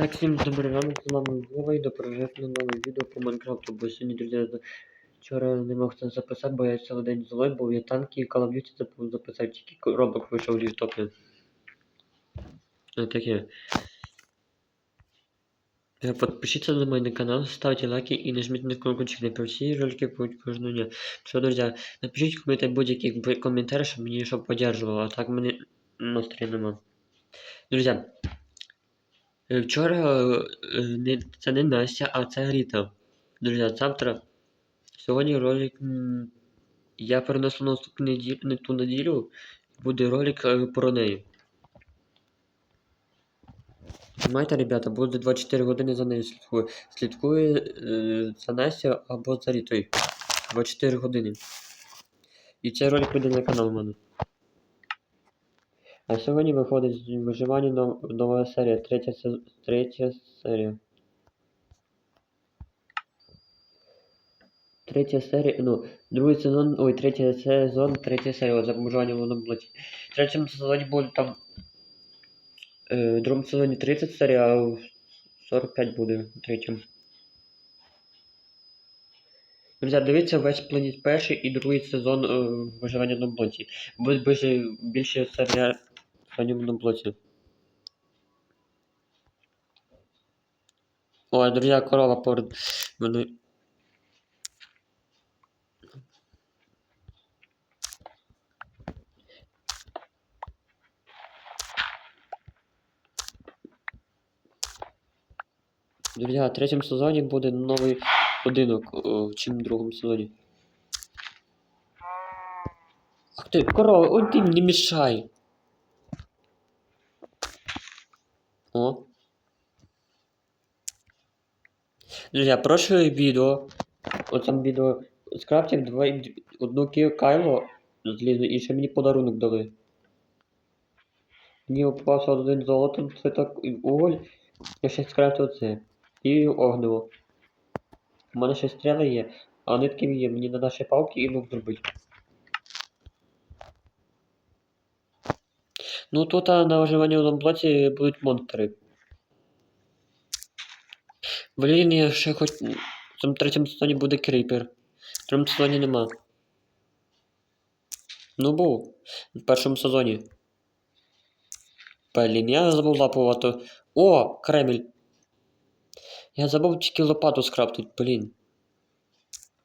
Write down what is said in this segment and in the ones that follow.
Так, всім добрий ранок, з вами Вова і допрожив на нове відео по Майнкрафту, бо сьогодні, друзі, вчора не мог це записати, бо я цілий день злой, бо я танки і Call of Duty записати, тільки робок вийшов в. Таке. Е, Подпишіться на мой канал, ставте лайки і нажміть на колокольчик, на всі ролики будуть кожного дня. Все, друзі, напишіть в коментарі будь-які коментарі, щоб мені щоб поддержувало, а так мене настрою нема. Друзі, Вчора е, це не Настя, а це Ріта. Друзі, завтра. Сьогодні ролик. Я перенесу на наступну неділю, не ту неділю. Буде ролик е, про неї. Знаєте, ребята, буде 24 години за нею слідкує. Слідкує е, за Настю або за Рітою. 24 години. І цей ролик буде на канал у мене. А сьогодні виходить виживання нов- нова серія, третя, третя серія. Третя серія, ну, другий сезон, ой, третій сезон, третя серія, от, за виживання в одному. В третьому сезоні буде там, е, в другому сезоні 30 серій, а в 45 буде в третьому. Друзі, дивіться весь планіт перший і другий сезон е, виживання на блоці. Буде більше, більше серія в ньому блоці. Ой, друзья, корова мене. Друзья, в третьому сезоні буде новий будинок, о, чим в другому сезоні. Ах ти, корова, ой ти не мішай. О. Друзья, прошлое видео, от там відео з крафтів два, одну кайло злізу і ще мені подарунок дали. Мені попався один золото, це так і уголь, я ще скрафтив це. І огниво. У мене ще стріли є, а нитки є, мені треба ще палки і лук зробити. Ну тут на виживанні в блоці будуть монстри. Блін, я ще хоч. В цьому третьому сезоні буде кріпер. В третьому сезоні нема. Ну був. В першому сезоні. Блін, я забув лапувати. О, Кремль! Я забув тільки лопату скрафтить, блін.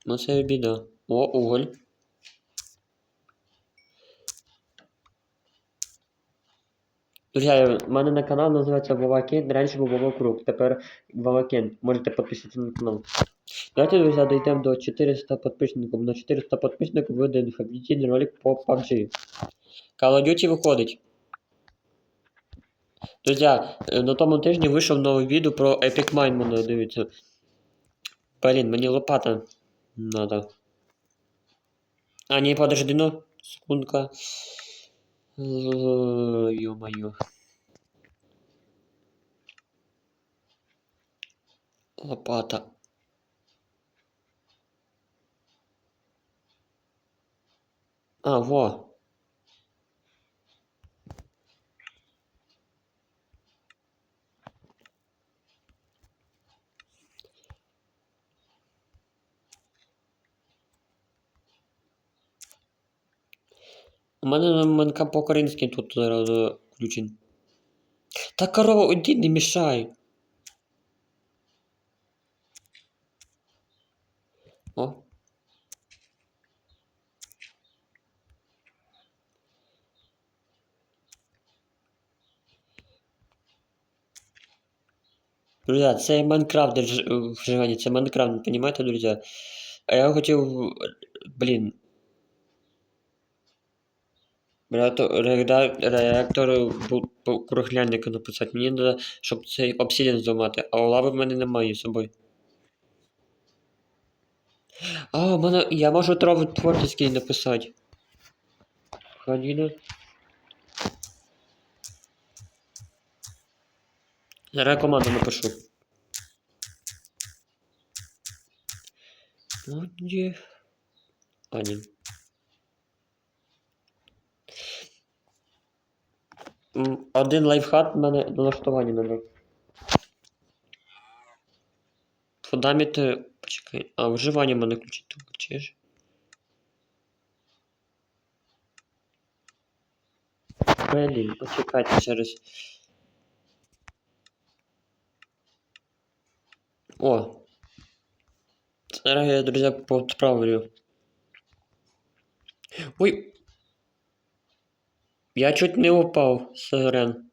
Ну це біда. О, уголь. Друзья, у мене на канал називається Вовакен. Раніше був Вова Круг, тепер Вовакен. Можете підписатися на канал. Давайте, друзья, дійдемо до 400 підписників. На 400 підписників вийде інформаційний ролик по PUBG. Call of Duty виходить. Друзья, е, на тому тижні вийшов нове відео про Epic Mine, мене дивіться. Блін, мені лопата надо. А, не, подожди, ну, секундка. Ой, Ё-моё. Лопата. А, во. У мене манка по-українськи тут зараз е, включен. Та корова, іди не мішай. О. Друзья, це Майнкрафт дж- вживання, це Майнкрафт, понимаете, друзья? А я хотів, блін. Реактор, круглянника написати. Мені треба, щоб цей обсидіан зламати, а лави в мене немає з собою. А, у мене, я можу тров творческий написати. Ходіно. Зараз команду напишу. Де? А, ні. Один лайфхак в мене налаштування надо. Фундамент, почекай. А, виживання в мене включить тут, чуєш? Блін, почекайте через. О! Зараз я, друзі, подправлю. Ой! Я чуть не упав, сорян.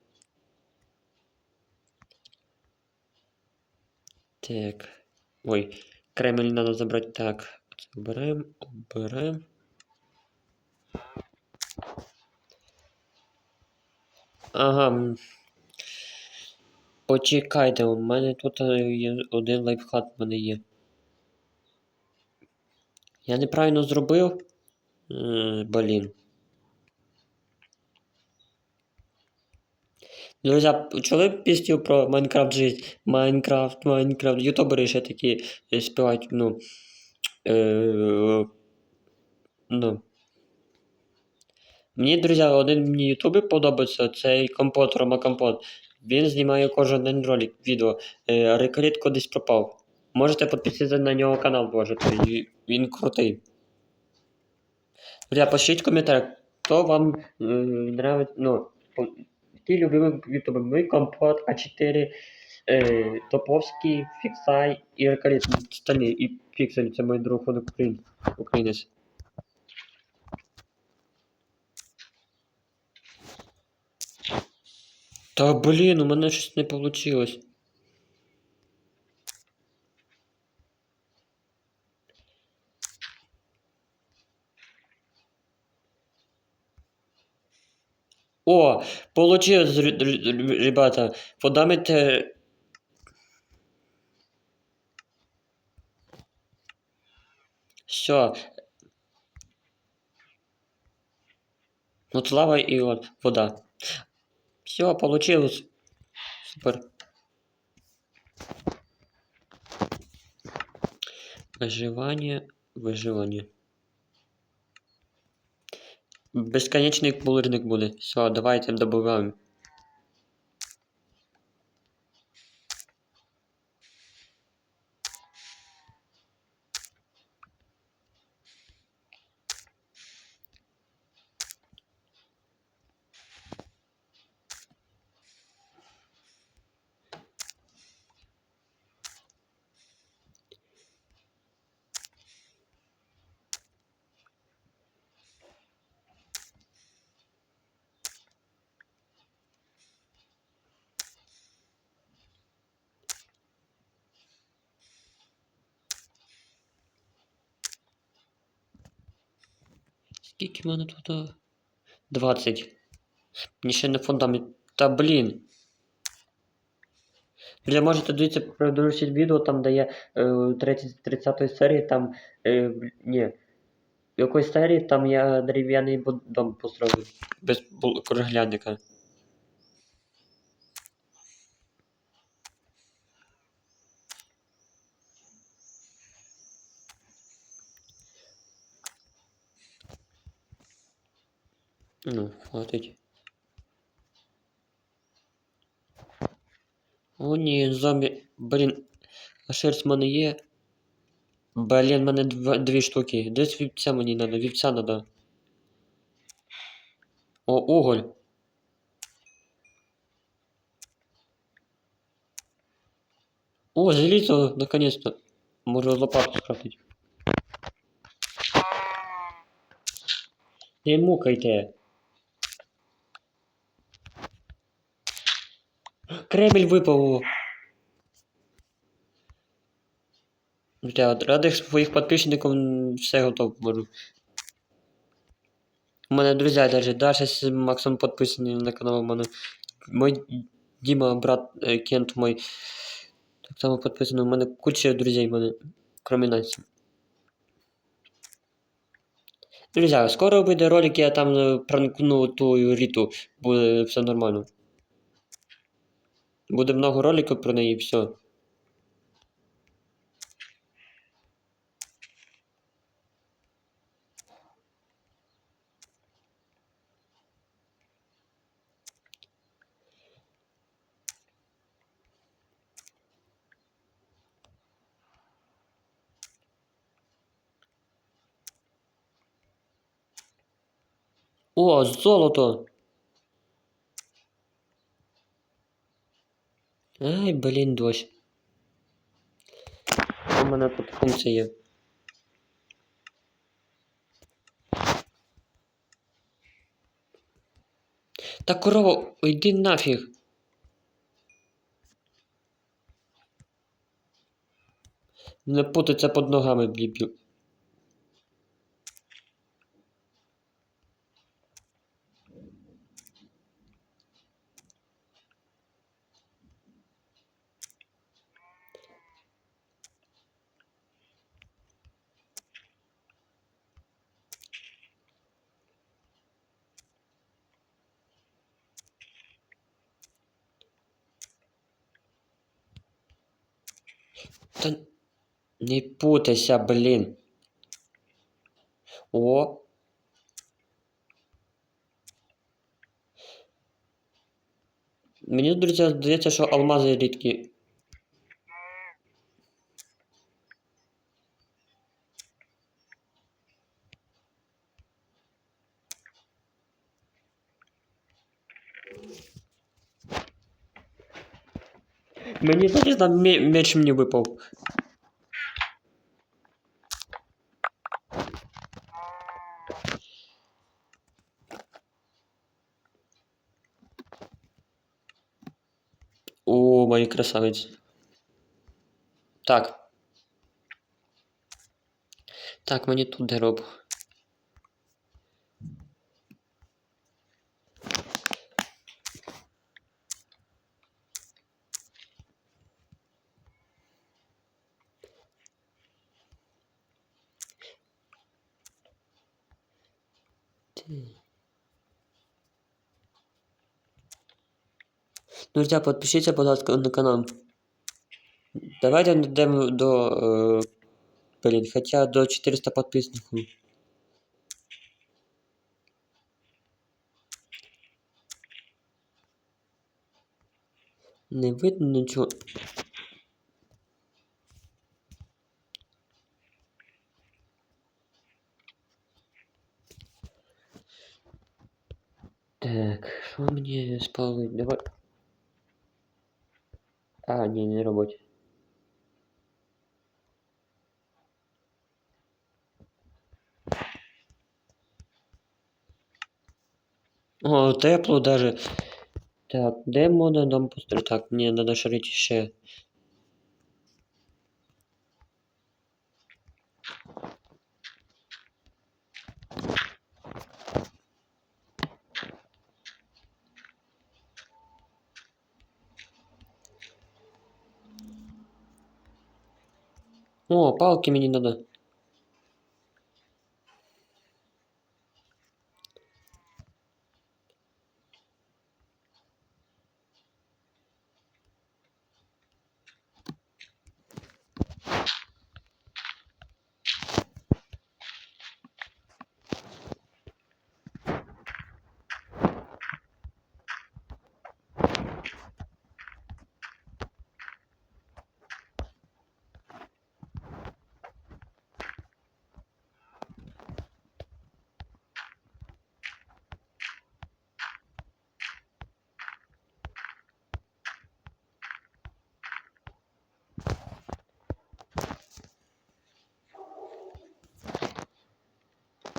Так. Ой, Кремль надо забрать. Так. Уберем, уберем. Ага. Почекайте, у мене тут е, є один лайфхак в мене є. Я неправильно зробив. Е, блін. Друзі, чули пісню про Майнкрафт жизнь? Майнкрафт, Майнкрафт. Ютубери ще такі е, співають, ну. Е, ну. Мені, друзі, один мені ютубер подобається, цей компот, Рома Компот. Він знімає кожен день ролик, відео. Е, Рекоритко десь пропав. Можете підписатися на нього канал, і Він крутий. Друзі, пишіть в коментарях, хто вам е, ну, які любимі ютубери. Ми компот, А4, е, Топовський, Фіксай і Рекорит. Остальні, і Фіксель це мій друг он україн, українець. Та блін, у мене щось не вийшло. О, получилось, р- р- р- ребята. Фундамент. э, Все. Вот лава и вот вода. Все, получилось. Супер. Выживание, выживание. Бесконечний кулерник буде. Все, давайте добиваємо. Скільки в мене тут? 20. Мені ще не фундамент. Та блін. Бля, можете дивитися продовжити відео, там де я е, 30, 30 серії, там. Е, ні. В якоїсь серії там я дерев'яний дом построїв. Без кругляника. Ну, хватить. О, ні, зомбі. Блін. А шерсть в мене є. Блін, в мене два, дві штуки. Десь вівця мені треба, вівця треба. О, уголь. О, залізо, наконец-то. Можу лопату скрафтити. Не мукайте. Кремль випав. Друзья, ради своїх підписчиків все готово можу. У мене друзі, даже Даша з Максом підписані на канал. У мене мой Діма, брат е, Кент мой. Так само підписаний. У мене куча друзей, у мене, кроме Насті. Друзі, скоро вийде ролик, я там е, пранкну ту Ріту. Буде все нормально. Буде много роликів про неї, все. О, золото! Ай, блін, дощ. У мене тут функція. Та корова, йди нафіг. Не путаться під ногами, бліпів. не путайся, блін. О. Мені, друзі, здається, що алмази рідкі. Мені здається, там мє- меч мені випав. О. Так. Так, мені тут де. Друзья, подпишіться, будь ласка, на канал. Давайте дойдемо до... Е, блін, хоча до 400 підписників. Не видно нічого. Так, що мені спалить? Давай. А, ні, не робить. О, тепло даже. Так, де можна дом построить? Так, мені надо шарити ще. О, палки мені надо.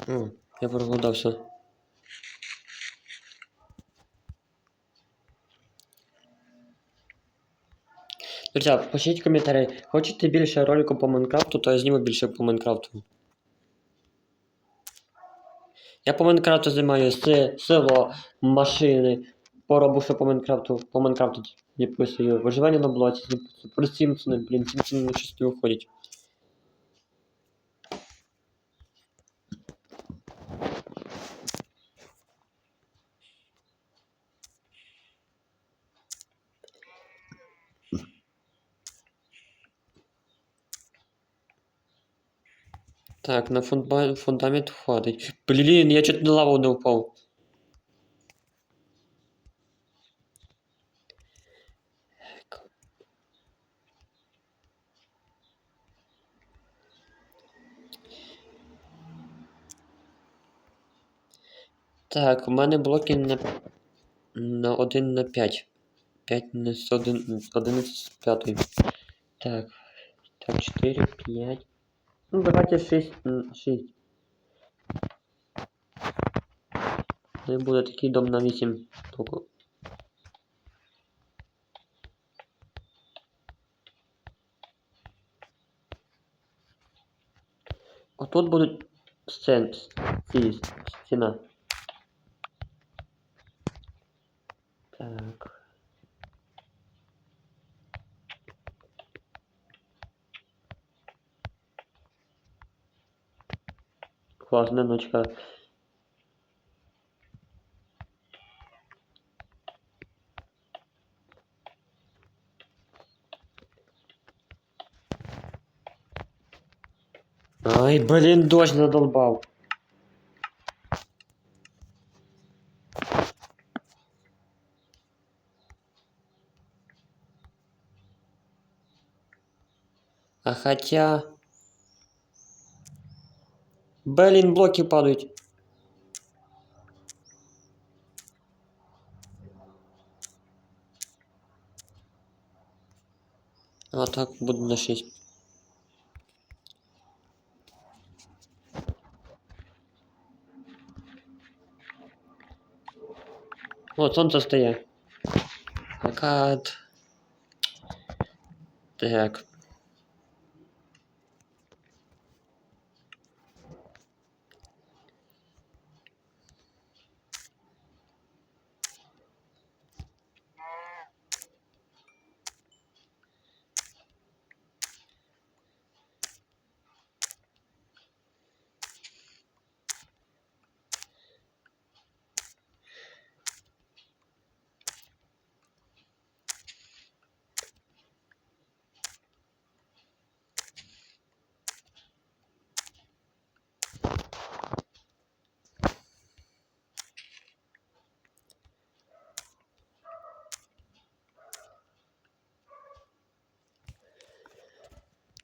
О, я проголодався. Друзі, пишіть коментарі, хочете більше ролику по Майнкрафту, то я зніму більше по Майнкрафту. Я по Майнкрафту знімаю село, машини, поробу, що по Майнкрафту, по Майнкрафту не писаю. Виживання на блоці. Про Сімпсони, блін, Сімпсони на шести виходять. Так, на фунда... фундамент хватить. Блін, я чуть на лаву не впав. Так, у мене блоки на, на 1 на 5. 5 на з 1, 11 з 5. Так. Так, 4, 5. Ну, давайте 6. 6. Не буде такий дом на 8 блоків. Отут будуть сцен, ці стіна. Так. Класна ночка. Ай, блин, дождь задолбал. А хотя... Блин, блоки падают. А так буду на 6. О, сонце стає. Закат. Так.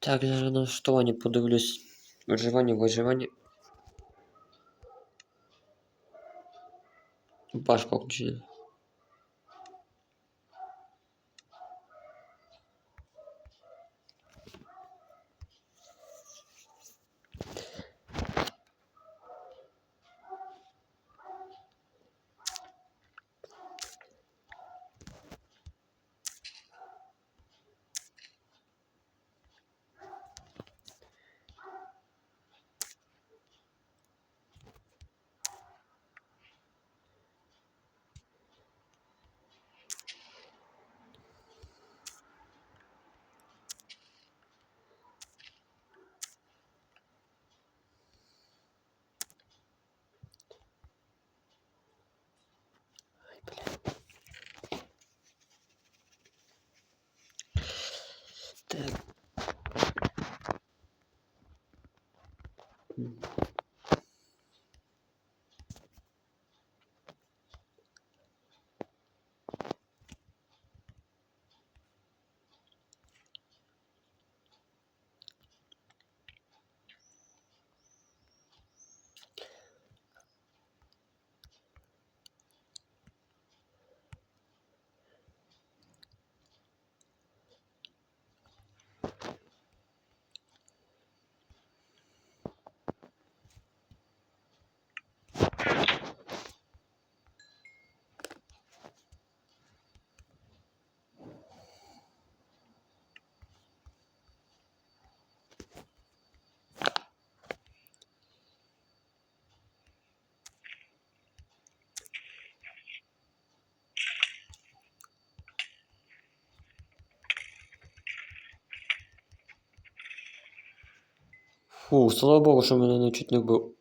Так, зараз на налаштування подивлюсь. Виживання, виживання. Пашка включена. Фу, слава Богу, що мене не чуть не вбив.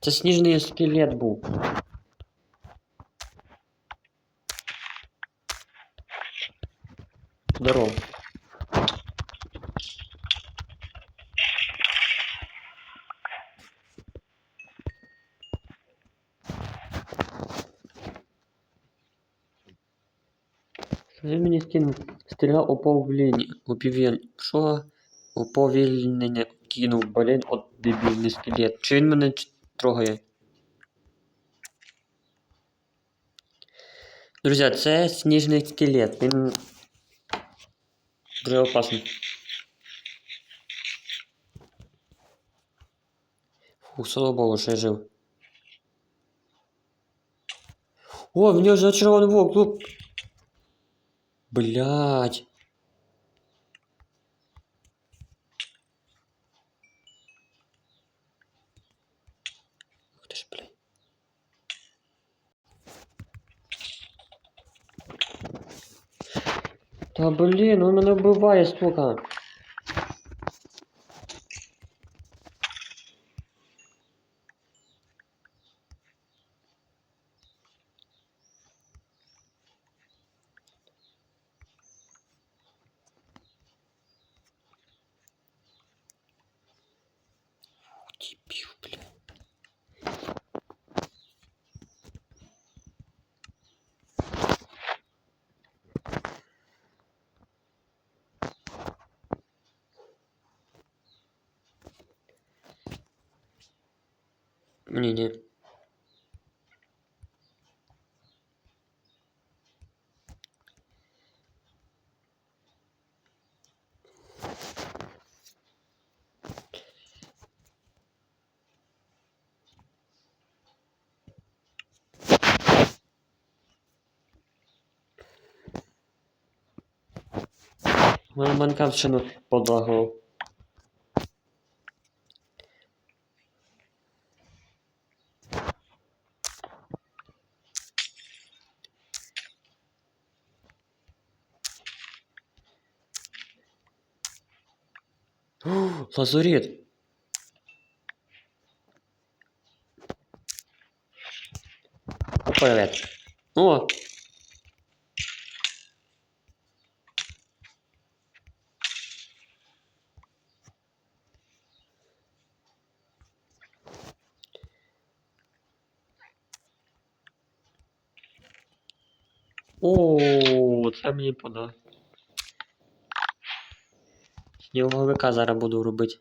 Це сніжний скелет був. Здорово. Він мені скинув? Стріляв уповільнення. Уповільнення. Що? Уповільнення кинув, блін, от дебільний скелет. Чи він мене трогає? Друзі, це сніжний скелет. Він дуже опасний. Фу, слава Богу, що я жив. О, в нього зачарований вовк. Блять. Да блин, у меня бывает столько. На Банківщину подлагав. Лазурит. Опалет. О, Мені подав. Сніговика зараз буду робити.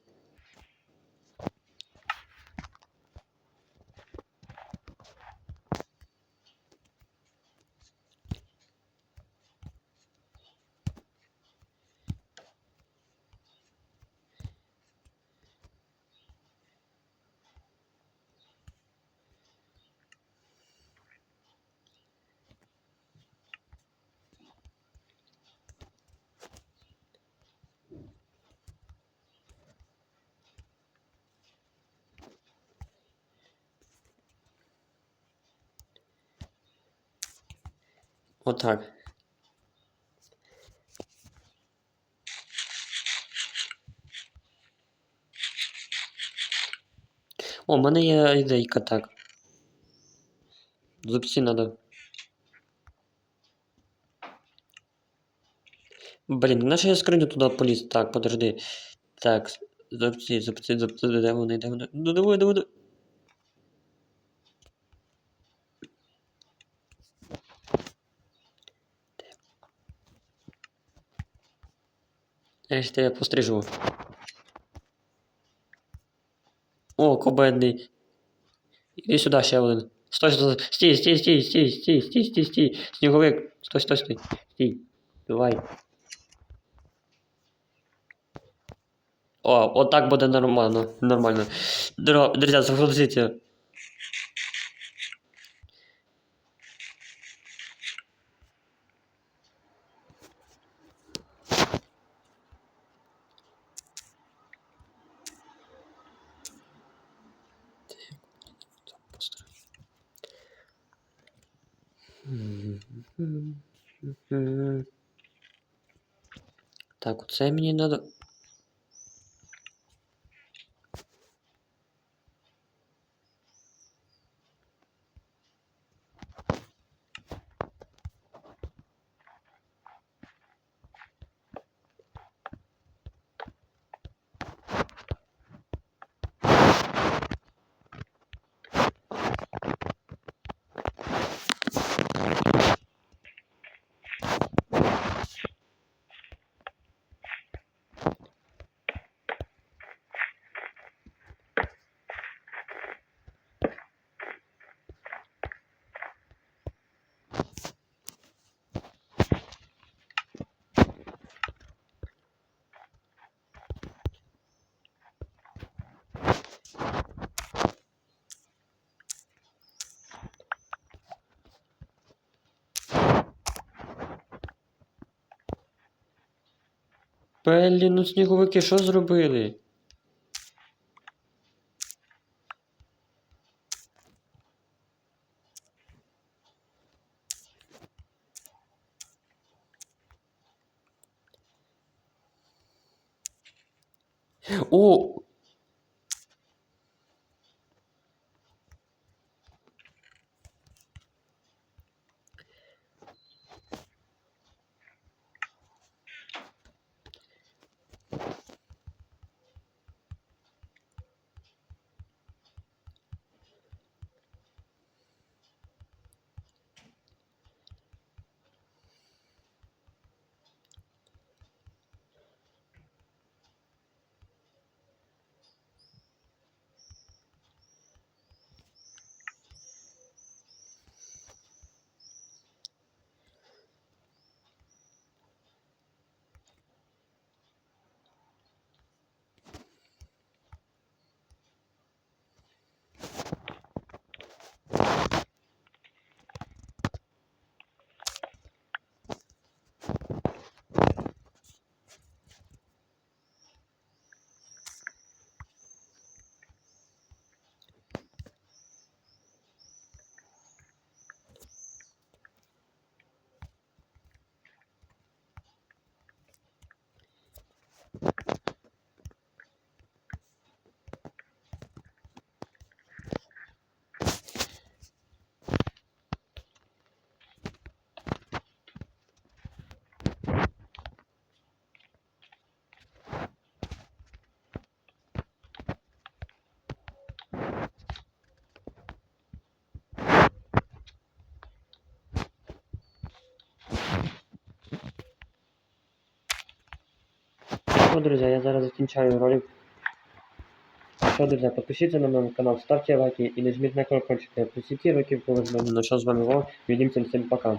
Отак. О, в мене є ідейка так. Зубці надо. Блін, наша я скриню туди поліз. Так, подожди. Так, зубці, зубці, зубці, де вони, де вони? Ну давай, давай, давай. Я ж тебе пострижу. О, кобедний. Іди сюди ще один. Стой, стой, стій, стій, стій, стій, стій, стій, стій, стій. Сніговик. Стой, стой, стой. Стій. Давай. О, от так буде нормально. Нормально. Друзі, загрузите. Так, оце мені надо. Блін, ну сніговики що зробили? Що, друзі, я зараз закінчаю ролик. Що, друзі, підпишіться на мій канал, ставте лайки і нажміть на колокольчик. Плюс років, коли з вами. Ну з вами Вова. Увидимся, всім пока.